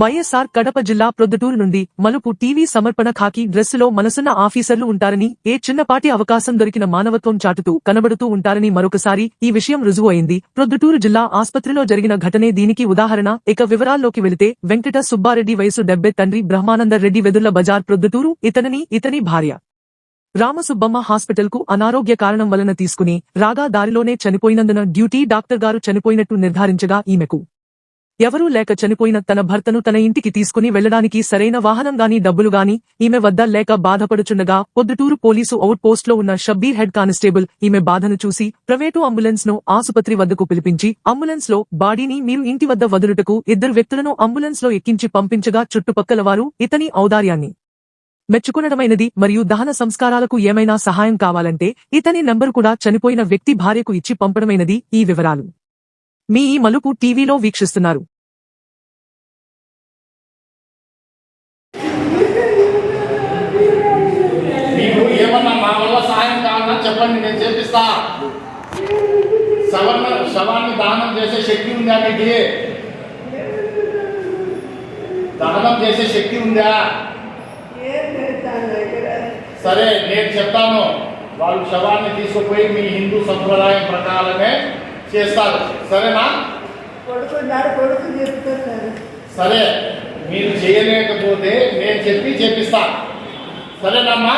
వైఎస్ఆర్ కడప జిల్లా ప్రొద్దుటూరు నుండి మలుపు టీవీ సమర్పణ ఖాకీ డ్రెస్సులో మనసున్న ఆఫీసర్లు ఉంటారని ఏ చిన్నపాటి అవకాశం దొరికిన మానవత్వం చాటుతూ కనబడుతూ ఉంటారని మరొకసారి ఈ విషయం రుజువు అయింది ప్రొద్దుటూరు జిల్లా ఆస్పత్రిలో జరిగిన ఘటనే దీనికి ఉదాహరణ. ఇక వివరాల్లోకి వెళితే వెంకట సుబ్బారెడ్డి వయసు డెబ్బై తండ్రి బ్రహ్మానంద రెడ్డి వెదుర్ల బజార్ ప్రొద్దుటూరు ఇతనిని ఇతని భార్య. రామసుబ్బమ్మ హాస్పిటల్కు అనారోగ్య కారణం వలన తీసుకుని రాగా దారిలోనే చనిపోయినందున డ్యూటీ డాక్టర్ గారు చనిపోయినట్టు నిర్ధారించగా ఈమెకు ఎవరూ లేక చనిపోయిన తన భర్తను తన ఇంటికి తీసుకుని వెళ్ళడానికి సరైన వాహనం గాని డబ్బులు గాని ఈమె వద్ద లేక బాధపడుచుండగా పొద్దుటూరు పోలీసు అవుట్లో ఉన్న షబ్బీర్ హెడ్ కానిస్టేబుల్ ఈమె బాధను చూసి ప్రైవేటు అంబులెన్స్ను ఆసుపత్రి వద్దకు పిలిపించి అంబులెన్స్లో బాడీని మీరు ఇంటి వద్ద వదులుటకు ఇద్దరు వ్యక్తులను అంబులెన్స్లో ఎక్కించి పంపించగా చుట్టుపక్కల వారు ఇతని ఔదార్యాన్ని మెచ్చుకునడమైనది మరియు దహన సంస్కారాలకు ఏమైనా సహాయం కావాలంటే ఇతని నంబరు కూడా చనిపోయిన వ్యక్తి భార్యకు ఇచ్చి పంపడమైనది ఈ వివరాలు. మీ ఈ మలుపు టీవీలో వీక్షిస్తున్నారు. మీకు ఏమన్నా మా వల్ల సహాయం కావాలన్నా చెప్పండి నేను చేపిస్తా. శవాన్ని శవాన్ని దానం చేసే శక్తి ఉందా మీకు? దానం చేసే శక్తి ఉందా? సరే నేను చెప్తాను. వాళ్ళు శవాన్ని తీసుకుపోయి మీ హిందూ సంప్రదాయం ప్రకారమే చేస్తారు. సరేనా? సరే మీరు చేయలేకపోతే నేను చెప్పి చేపిస్తా సరేనమ్మా?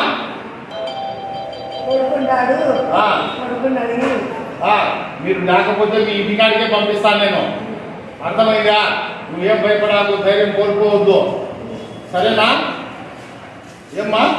మీరు లేకపోతే మీ ఇంటికాడికే పంపిస్తాను నేను. అర్థమైందా? నువ్వేం భయపడాకు ధైర్యం కోల్పోవద్దు. సరేనా? ఏమ్మా?